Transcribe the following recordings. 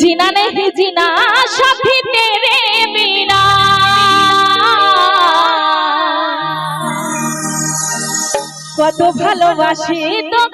জিনা নেহি জিনা সাথী তেরে বিনা। কত ভালোবাসি তোমার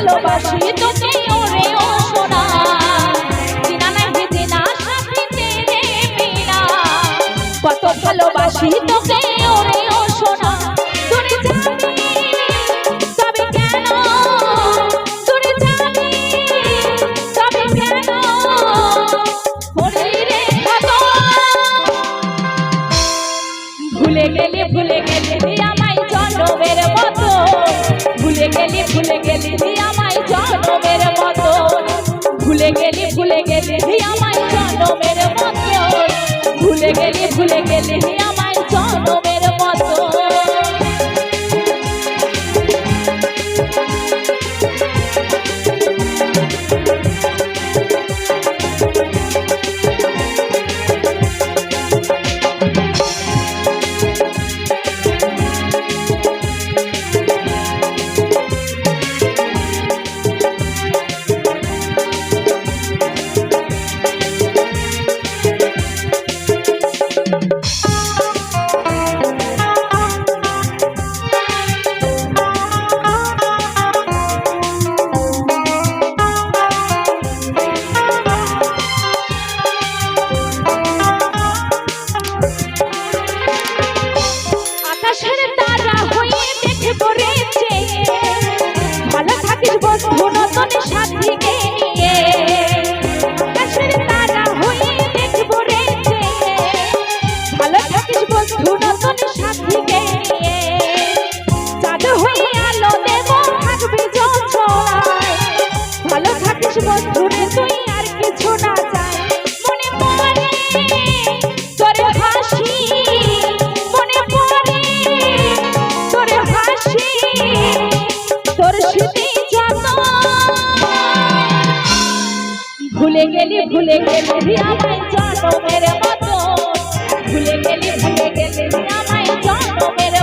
ভালোবাসি তোকে ওরে ও ভুলে গেলি ভুলে গেলি আমার জন্মের মতো ভুলে গেলি ভুলে গেলি আমার জন্মের মতো भूले गेली भूले गेली आमाई जानो मेरे बातो। भूले गेली भूले गेली आमाई जानो मेरे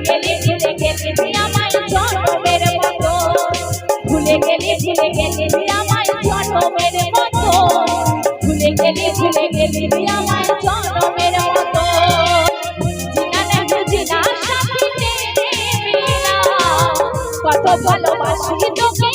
গেলি ভুলে গেলি তুই আমায় জন্মের মতো ভুলে গেলি ভুলে গেলি তুই আমায় জন্মের মতো ভুলে গেলি ভুলে গেলি তুই আমায় জন্মের মতো কত ভালোবাসি তোকে